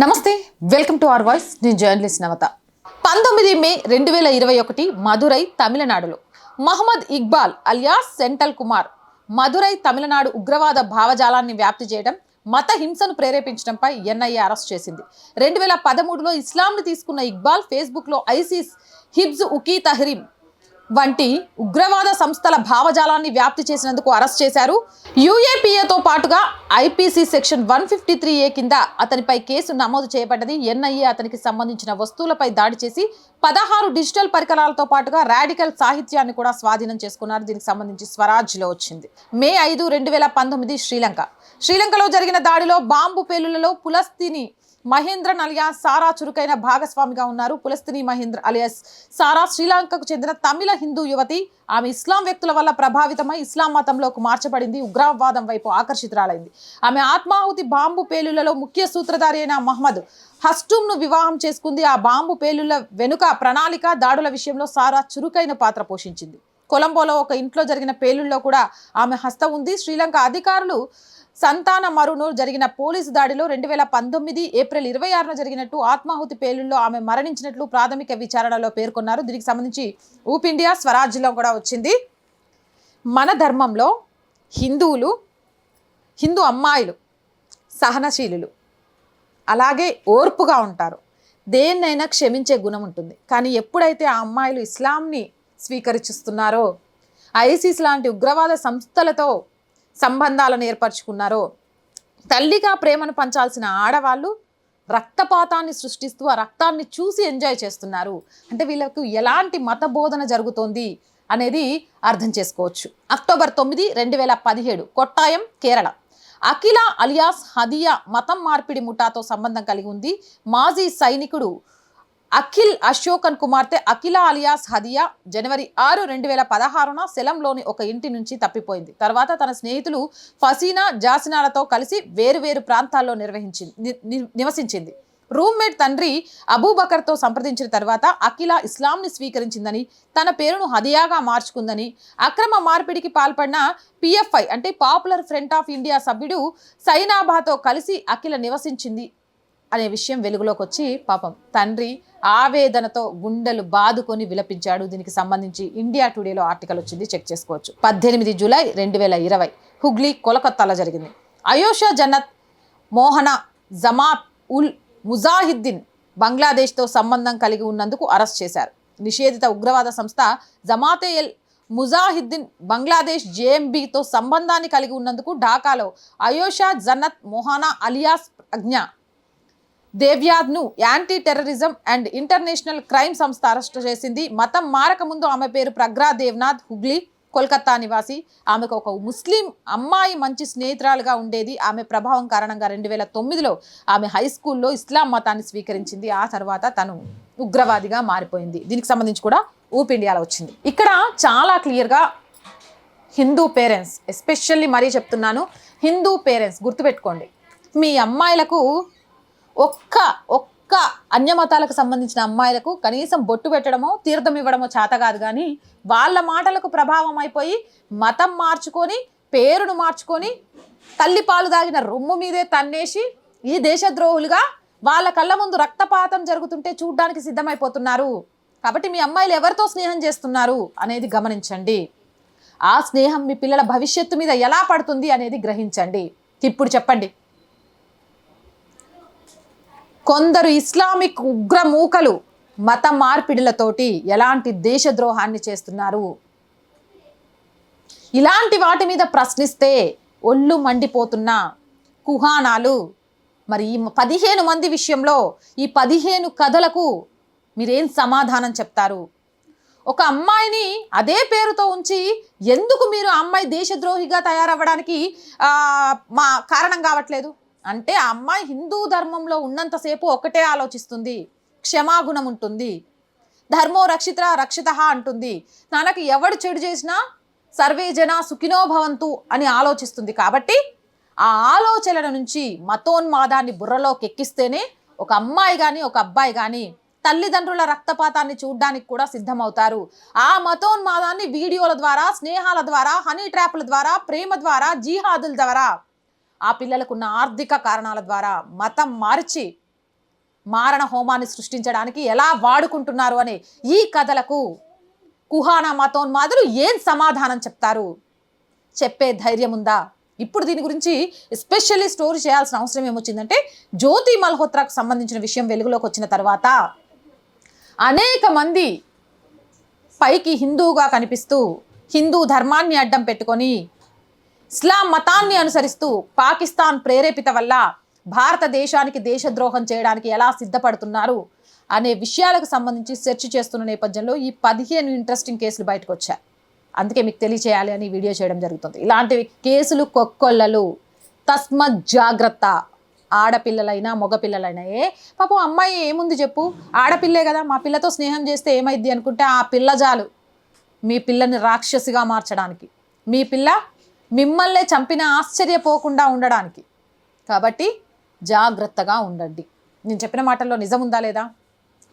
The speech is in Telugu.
నమస్తే వెల్కమ్ టు అవర్ వాయిస్. నేను జర్నలిస్ట్ నవత. పంతొమ్మిది మే రెండు వేల ఇరవై ఒకటి మధురై తమిళనాడులో. మహమ్మద్ ఇక్బాల్ అలియాస్ సెంటల్ కుమార్ మధురై తమిళనాడు ఉగ్రవాద భావజాలాన్ని వ్యాప్తి చేయడం మత హింసను ప్రేరేపించడంపై ఎన్ఐఏ అరెస్ట్ చేసింది. రెండు వేల పదమూడులో ఇస్లాంను తీసుకున్న ఇక్బాల్ ఫేస్బుక్లో ఐసిస్ హిబ్జ్ ఉకీ తహరీం వంటి ఉగ్రవాద సంస్థల భావజాలాన్ని వ్యాప్తి చేసినందుకు అరెస్ట్ చేశారు. యూఏపీఏతో పాటుగా IPC section one fifty three A కింద అతనిపై కేసు నమోదు చేయబడ్డది. ఎన్ఐఏ అతనికి సంబంధించిన వస్తువులపై దాడి చేసి పదహారు డిజిటల్ పరికరాలతో పాటుగా రాడికల్ సాహిత్యాన్ని కూడా స్వాధీనం చేసుకున్నారు. దీనికి సంబంధించి స్వరాజ్లో వచ్చింది. మే ఐదు రెండు వేల పంతొమ్మిది శ్రీలంక. శ్రీలంకలో జరిగిన దాడిలో బాంబు పేలులలో పులస్తిని మహేంద్రన్ అలియా సారా చురుకైన భాగస్వామిగా ఉన్నారు. పులస్తిని మహేంద్ర అలియాస్ సారా శ్రీలంకకు చెందిన తమిళ హిందూ యువతి. ఆమె ఇస్లాం వ్యక్తుల వల్ల ప్రభావితమై ఇస్లాం మతంలోకి మార్చబడింది. ఉగ్రవాదం వైపు ఆకర్షితురాలైంది. ఆమె ఆత్మాహుతి బాంబు పేలులలో ముఖ్య సూత్రధారి అయిన మహమ్మద్ హస్టూమ్ను వివాహం చేసుకుంది. ఆ బాంబు పేలుల వెనుక ప్రణాళిక దాడుల విషయంలో సారా చురుకైన పాత్ర పోషించింది. కొలంబోలో ఒక ఇంట్లో జరిగిన పేలుల్లో కూడా ఆమె హస్తం ఉంది. శ్రీలంక అధికారులు సంతాన మరును జరిగిన పోలీసు దాడిలో రెండు వేల పంతొమ్మిది ఏప్రిల్ ఇరవై ఆరున జరిగినట్టు ఆత్మాహుతి పేలుల్లో ఆమె మరణించినట్లు ప్రాథమిక విచారణలో పేర్కొన్నారు. దీనికి సంబంధించి ఊపిండియా స్వరాజ్లో స్వరాజ్యంలో కూడా వచ్చింది. మన ధర్మంలో హిందువులు హిందూ అమ్మాయిలు సహనశీలులు అలాగే ఓర్పుగా ఉంటారు. దేన్నైనా క్షమించే గుణం ఉంటుంది. కానీ ఎప్పుడైతే ఆ అమ్మాయిలు ఇస్లాంని స్వీకరిస్తున్నారో ఐసిస్ లాంటి ఉగ్రవాద సంస్థలతో సంబంధాలను ఏర్పరచుకున్నారో. తల్లిగా ప్రేమను పంచాల్సిన ఆడవాళ్ళు రక్తపాతాన్ని సృష్టిస్తూ ఆ రక్తాన్ని చూసి ఎంజాయ్ చేస్తున్నారు. అంటే వీళ్ళకు ఎలాంటి మత బోధన జరుగుతోంది అనేది అర్థం చేసుకోవచ్చు. అక్టోబర్ తొమ్మిది రెండు వేల పదిహేడు కొట్టాయం కేరళ. అఖిల అలియాస్ హదియా మతం మార్పిడి ముఠాతో సంబంధం కలిగి ఉంది. మాజీ సైనికుడు అఖిల్ అశోకన్ కుమార్తె అఖిల అలియాస్ హదియా జనవరి ఆరు రెండు వేల పదహారున సెలంలోని ఒక ఇంటి నుంచి తప్పిపోయింది. తర్వాత తన స్నేహితులు ఫసీనా జాసినాలతో కలిసి వేరువేరు ప్రాంతాల్లో నిర్వహించింది ని- నివసించింది. రూమ్మేట్ తండ్రి అబూబకర్తో సంప్రదించిన తర్వాత అఖిల ఇస్లాంని స్వీకరించిందని తన పేరును హదియాగా మార్చుకుందని అక్రమ మార్పిడికి పాల్పడిన పిఎఫ్ఐ అంటే పాపులర్ ఫ్రంట్ ఆఫ్ ఇండియా సభ్యుడు సైనాబాతో కలిసి అఖిల నివసించింది అనే విషయం వెలుగులోకి వచ్చి పాపం తండ్రి ఆవేదనతో గుండెలు బాదుకొని విలపించాడు. దీనికి సంబంధించి ఇండియా టుడేలో ఆర్టికల్ వచ్చింది. చెక్ చేసుకోవచ్చు. పద్దెనిమిది జూలై రెండు వేల ఇరవై హుగ్లీ కోలకత్తాలో జరిగింది. అయోషా జన్నత్ మోహన జమాత్ ఉల్ ముజాహిద్దీన్ బంగ్లాదేశ్తో సంబంధం కలిగి ఉన్నందుకు అరెస్ట్ చేశారు. నిషేధిత ఉగ్రవాద సంస్థ జమాతే ఎల్ ముజాహిద్దీన్ బంగ్లాదేశ్ జేఎంబీతో సంబంధాన్ని కలిగి ఉన్నందుకు ఢాకాలో Ayesha Jannat Mohana alias Pragya దేవ్యాద్ను anti terrorism and international crime సంస్థ అరెస్టు చేసింది. మతం మారక ముందు ఆమె పేరు ప్రగ్రా దేవ్నాథ్ హుగ్లీ కోల్కతా నివాసి. ఆమెకు ఒక ముస్లిం అమ్మాయి మంచి స్నేహితురాలుగా ఉండేది. ఆమె ప్రభావం కారణంగా రెండు వేల తొమ్మిదిలో ఆమె హై స్కూల్లో ఇస్లాం మతాన్ని స్వీకరించింది. ఆ తర్వాత తను ఉగ్రవాదిగా మారిపోయింది. దీనికి సంబంధించి కూడా ఊప్ ఇండియాలో వచ్చింది. ఇక్కడ చాలా క్లియర్గా హిందూ పేరెంట్స్ ఎస్పెషల్లీ మరీ చెప్తున్నాను హిందూ పేరెంట్స్ గుర్తుపెట్టుకోండి. మీ అమ్మాయిలకు ఒక్క ఒక్క అన్యమతాలకు సంబంధించిన అమ్మాయిలకు కనీసం బొట్టు పెట్టడమో తీర్థం ఇవ్వడమో చేత కాదు కానీ వాళ్ళ మాటలకు ప్రభావం అయిపోయి మతం మార్చుకొని పేరును మార్చుకొని తల్లి పాలు దాగిన రొమ్ము మీదే తన్నేసి ఈ దేశద్రోహులుగా వాళ్ళ కళ్ళ ముందు రక్తపాతం జరుగుతుంటే చూడ్డానికి సిద్ధమైపోతున్నారు. కాబట్టి మీ అమ్మాయిలు ఎవరితో స్నేహం చేస్తున్నారు అనేది గమనించండి. ఆ స్నేహం మీ పిల్లల భవిష్యత్తు మీద ఎలా పడుతుంది అనేది గ్రహించండి. ఇప్పుడు చెప్పండి. కొందరు ఇస్లామిక్ ఉగ్ర మూకలు మత మార్పిడులతోటి ఎలాంటి దేశద్రోహాన్ని చేస్తున్నారు? ఇలాంటి వాటి మీద ప్రశ్నిస్తే ఒళ్ళు మండిపోతున్న కుహానాలు. మరి ఈ పదిహేను మంది విషయంలో ఈ పదిహేను కథలకు మీరేం సమాధానం చెప్తారు? ఒక అమ్మాయిని అదే పేరుతో ఉంచి ఎందుకు మీరు ఆ అమ్మాయి దేశద్రోహిగా తయారవ్వడానికి మా కారణం కావట్లేదు? అంటే ఆ అమ్మాయి హిందూ ధర్మంలో ఉన్నంతసేపు ఒకటే ఆలోచిస్తుంది. క్షమాగుణం ఉంటుంది. ధర్మో రక్షిత రక్షిత అంటుంది. తనకి ఎవడు చెడు చేసినా సర్వే జన సుఖినో భవంతు అని ఆలోచిస్తుంది కాబట్టి ఆ ఆలోచనల నుంచి మతోన్మాదాన్ని బుర్రలోకి ఎక్కిస్తేనే ఒక అమ్మాయి కానీ ఒక అబ్బాయి కానీ తల్లిదండ్రుల రక్తపాతాన్ని చూడడానికి కూడా సిద్ధమవుతారు. ఆ మతోన్మాదాన్ని వీడియోల ద్వారా స్నేహాల ద్వారా హనీ ట్రాప్ల ద్వారా ప్రేమ ద్వారా జీహాదుల ద్వారా ఆ పిల్లలకున్న ఆర్థిక కారణాల ద్వారా మతం మార్చి మారణ హోమాన్ని సృష్టించడానికి ఎలా వాడుకుంటున్నారు అనే ఈ కథలకు కుహానా మతోన్మాదులు ఏం సమాధానం చెప్తారు? చెప్పే ధైర్యం ఉందా? ఇప్పుడు దీని గురించి ఎస్పెషల్లీ స్టోరీ చేయాల్సిన అవసరం ఏమొచ్చిందంటే జ్యోతి మల్హోత్రాకు సంబంధించిన విషయం వెలుగులోకి వచ్చిన తర్వాత అనేక మంది పైకి హిందువుగా కనిపిస్తూ హిందూ ధర్మాన్ని అడ్డం పెట్టుకొని ఇస్లాం మతాన్ని అనుసరిస్తూ పాకిస్తాన్ ప్రేరేపిత వల్ల భారతదేశానికి దేశద్రోహం చేయడానికి ఎలా సిద్ధపడుతున్నారు అనే విషయాలకు సంబంధించి సెర్చ్ చేస్తున్న నేపథ్యంలో ఈ పదిహేను ఇంట్రెస్టింగ్ కేసులు బయటకు వచ్చాయి. అందుకే మీకు తెలియచేయాలి అని వీడియో చేయడం జరుగుతుంది. ఇలాంటివి కేసులు కొక్కొల్లలు తస్మత్ జాగ్రత్త ఆడపిల్లలైనా మగపిల్లలైనా ఏ పాపం అమ్మాయి ఏముంది చెప్పు? ఆడపిల్లే కదా మా పిల్లతో స్నేహం చేస్తే ఏమైద్ది అనుకుంటే ఆ పిల్ల జాలు. మీ పిల్లని రాక్షసిగా మార్చడానికి. మీ పిల్ల మిమ్మల్నే చంపిన ఆశ్చర్యపోకుండా ఉండడానికి. కాబట్టి జాగ్రత్తగా ఉండండి. నేను చెప్పిన మాటల్లో నిజం ఉందా లేదా?